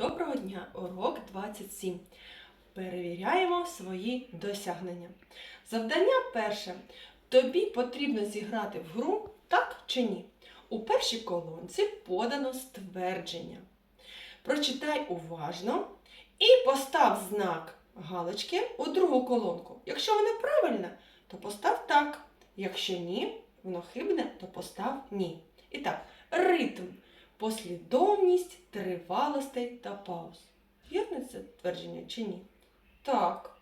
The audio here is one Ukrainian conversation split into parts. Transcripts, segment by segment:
Доброго дня! Урок 27. Перевіряємо свої досягнення. Завдання перше. Тобі потрібно зіграти в гру так чи ні. У першій колонці подано ствердження. Прочитай уважно і постав знак галочки у другу колонку. Якщо воно правильне, то постав так. Якщо ні, воно хибне, то постав ні. І так, ритм послідовність тривалостей та пауз. Вірне це твердження чи ні? Так.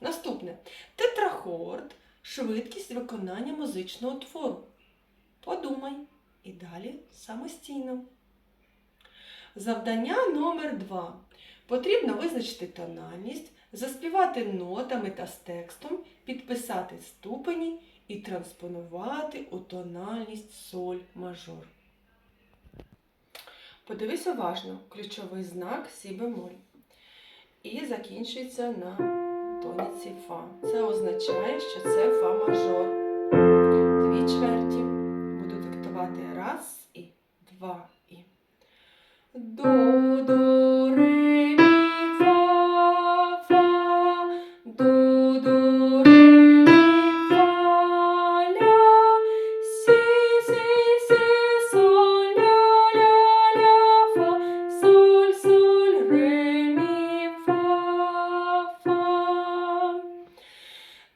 Наступне. Тетрахорд швидкість виконання музичного твору. Подумай. І далі самостійно. Завдання номер 2. Потрібно визначити тональність, заспівати нотами та з текстом, підписати ступені і транспонувати у тональність соль мажор. Подивись уважно, ключовий знак сі бемоль. І закінчується на тоніці фа. Це означає, що це фа мажор. Дві чверті. Буду диктувати раз і два і. До, до,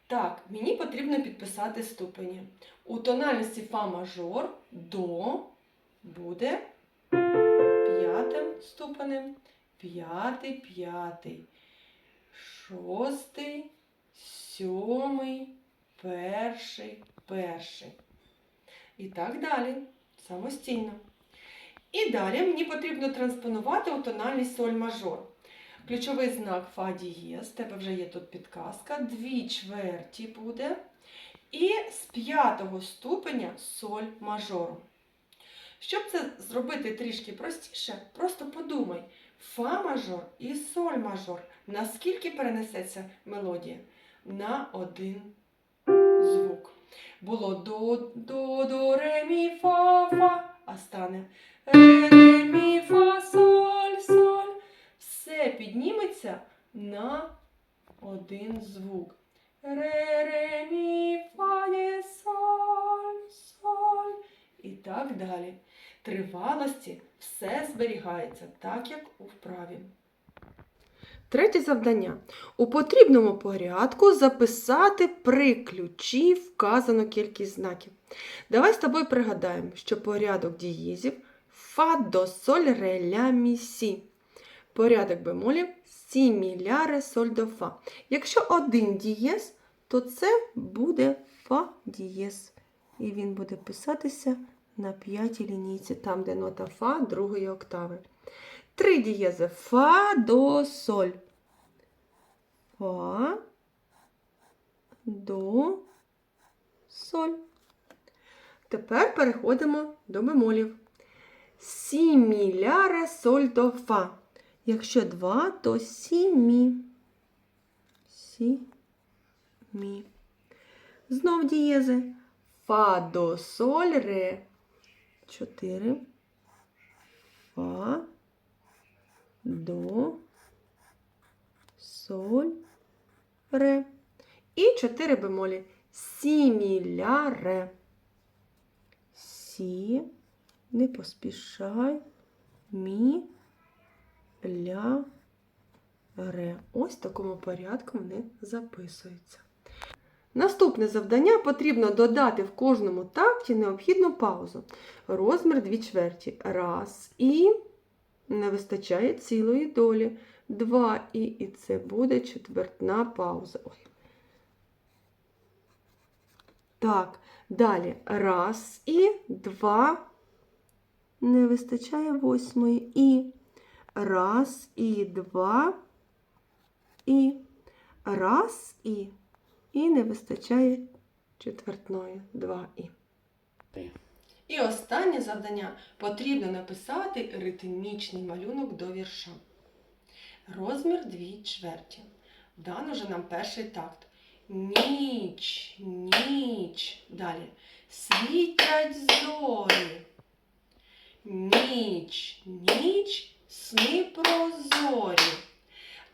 Так, мені потрібно підписати ступені. У тональності фа мажор до буде п'ятим ступенем, п'ятий, п'ятий, шостий, сьомий, перший, перший. І так далі, самостійно. І далі мені потрібно транспонувати у тональність соль мажор. Ключовий знак фа дієз, в тебе вже є тут підказка, дві чверті буде. І з п'ятого ступеня соль мажору. Щоб це зробити трішки простіше, просто подумай, фа мажор і соль мажор. Наскільки перенесеться мелодія? На один звук. Було до, до, до, ре, мі, фа, фа, а стане ре, ре, мі, фа, соль, підніметься на один звук. Ре, ре, мі, фа, є, соль, соль. І так далі. Тривалості все зберігається так, як у вправі. Третє завдання. У потрібному порядку записати при ключі вказану кількість знаків. Давай з тобою пригадаємо, що порядок дієзів фа до соль ре ля мі сі. Порядок бемолів сі мі соль до фа. Якщо один дієз, то це буде фа дієз. І він буде писатися на п'ятій лінійці, там, де нота фа другої октави. Три дієзи фа до соль. Фа до соль. Тепер переходимо до бемолів. Сі мі соль до фа. Якщо два, то сі мі. Сі мі. Знов дієзи. Фа до соль ре. Чотири. Фа до соль ре. І чотири бемолі. Сі мі ля ре. Сі. Не поспішай. Мі ля ре. Ось в такому порядку вони записуються. Наступне завдання потрібно додати в кожному такті необхідну паузу. Розмір дві чверті. Раз і не вистачає цілої долі. Два і, і це буде четвертна пауза. Ой. Так, далі. Раз і два. Не вистачає восьмої і. Раз і два. І. Раз і. І не вистачає четвертної 2 і. І останнє завдання потрібно написати ритмічний малюнок до вірша. Розмір 2 чверті. Дан уже нам перший такт. Ніч, ніч. Далі. Світять зорі. Ніч, ніч, сни прозорі.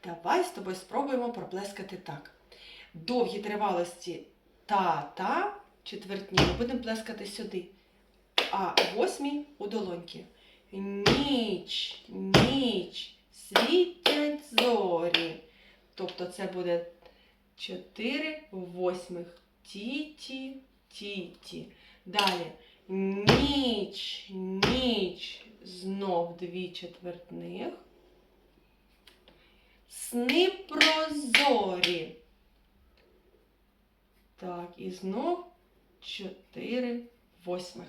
Давай з тобою спробуємо проплескати так. Довгі тривалості та-та четвертні ми будемо плескати сюди. А восьмі у долоньки. Ніч, ніч, світять зорі. Тобто це буде 4 восьмих. Ті-ті, ті-ті. Далі. Ніч, ніч, знов дві четвертних. Сни прозорі. Так, і знов чотири восьмих.